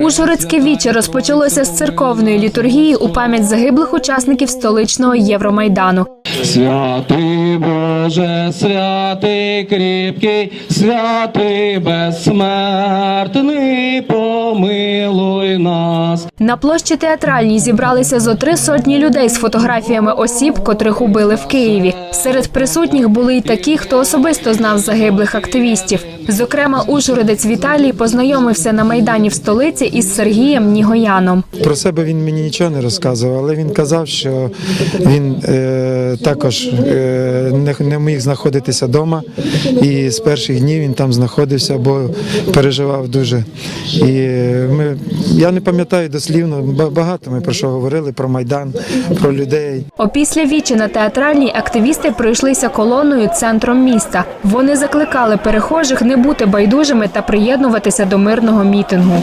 Ужгородське віче розпочалося з церковної літургії у пам'ять загиблих учасників столичного Євромайдану. Святий Боже, святий кріпкий, святий безсмертний, помилуй нас. На площі театральній зібралися зо три сотні людей з фотографіями осіб, котрих убили в Києві. Серед присутніх були й такі, хто особисто знав загиблих активістів. Зокрема, ужгородець Віталій познайомився на майдані в столиці із Сергієм Нігояном. Про себе він мені нічого не розказував, але він казав, що він е, також е, не, не міг знаходитися вдома. І з перших днів він там знаходився, бо переживав дуже. І е, ми, я не пам'ятаю дослівно, ба- багато ми про що говорили, про Майдан, про людей. Опісля вічі на театральній активісти пройшлися колоною центром міста. Вони закликали перехожих не бути байдужими та приєднуватися до мирного мітингу.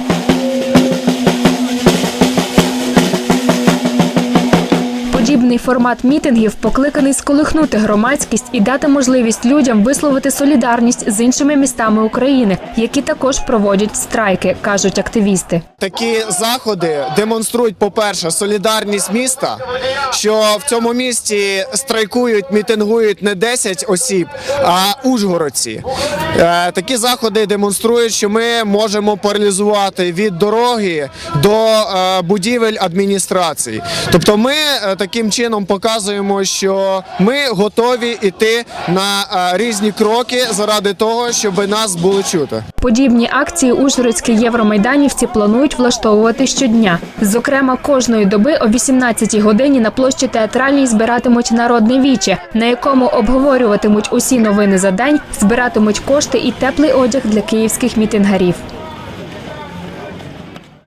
Подібний формат мітингів покликаний сколихнути громадськість і дати можливість людям висловити солідарність з іншими містами України, які також проводять страйки, кажуть активісти. Такі заходи демонструють, по-перше, солідарність міста, що в цьому місті страйкують, мітингують не 10 осіб, а ужгородці. Е, Такі заходи демонструють, що ми можемо паралізувати від дороги до е, будівель адміністрації. Тобто, ми е, таким чином показуємо, що ми готові йти на е, різні кроки заради того, щоб нас було чути. Подібні акції ужгородські євромайданівці планують влаштовувати щодня. Зокрема, кожної доби о 18-й годині на площі театральній збиратимуть народне віче, на якому обговорюватимуть усі новини за день, збиратимуть кошти і теплий одяг для київських мітингарів.